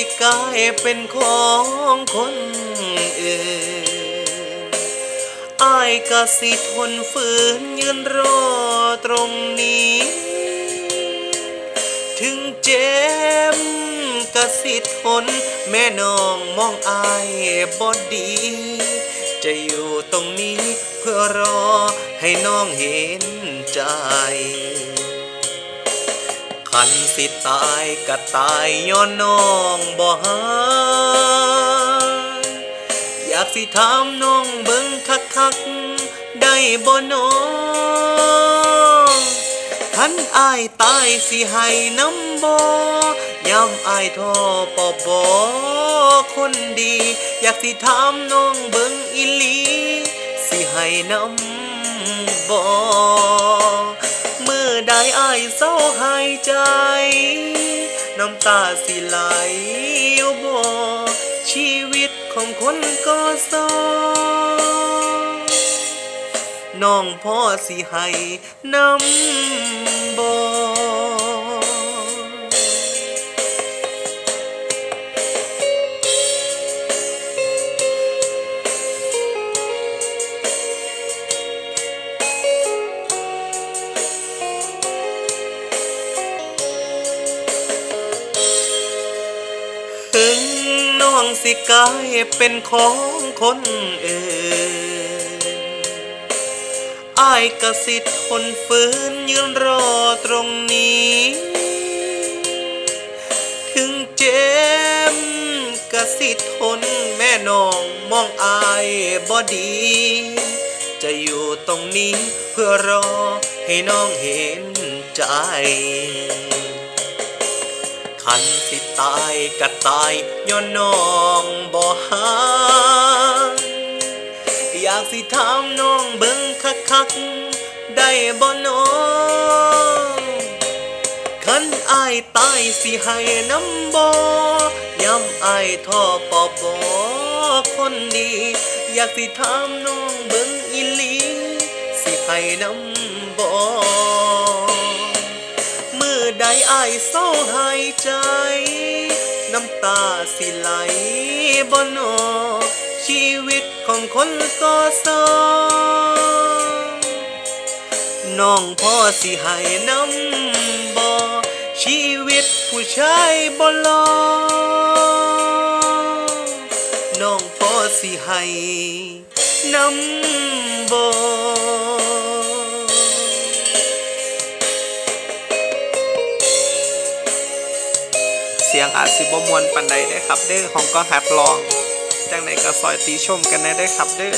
สิกลายเป็นของคนอื่นอายก็สิทนฝืนยืนรอตรงนี้ ถึงเจ็บก็สิทนแม่น้องมองอายบอดี จะอยู่ตรงนี้เพื่อรอให้น้องเห็นใจ คันสิตายก็ตายย้อนน้องบ่หาอยากสิถามน้องเบิ่งคักๆได้บ่น้องคันอายตายสิให้น้ำบ่ยามอายท้อปอบบ่คนดี อยากสิถามน้องเบิ่งอีหลี สิให้น้ำบ่ อใดอายเศร้าหายใจ น้ำตาสิไหลอยู่บ่ชีวิตของคนก็เศร้าน้องพ่อสิให้น้ำบ่ ถึงน้องสิกายเป็นของคนอื่นอายกสิททนฝืนยืนรอตรงนี้ ถึงเจ็บกสิทนแม่น้องมองอายบอดี จะอยู่ตรงนี้เพื่อรอให้น้องเห็นใจ คันสิตายก็ตายย้อนน้องบ่หาอยากสิถามน้องเบิ่งคักๆได้บ่น้องคันอายตายสิให้น้ำบ่ย้ำอายท่อปอบบ่คนดี อยากสิถามน้องเบิ่งอีหลีสิให้น้ำบ่ อใดอายเศร้าหายใจ น้ำตาสิไหลบ่นอชีวิตของคนก็สองน้องพ่อสิให้น้ำบ่ชีวิตผู้ชายบ่รอน้องพ่อสิให้น้ำบ่ เสียงอาจสิบ่มวนปันใดได้ครับเด้อของก็หัดลอง จังไหนก็ซอยตีชมกันได้ได้ครับเด้อ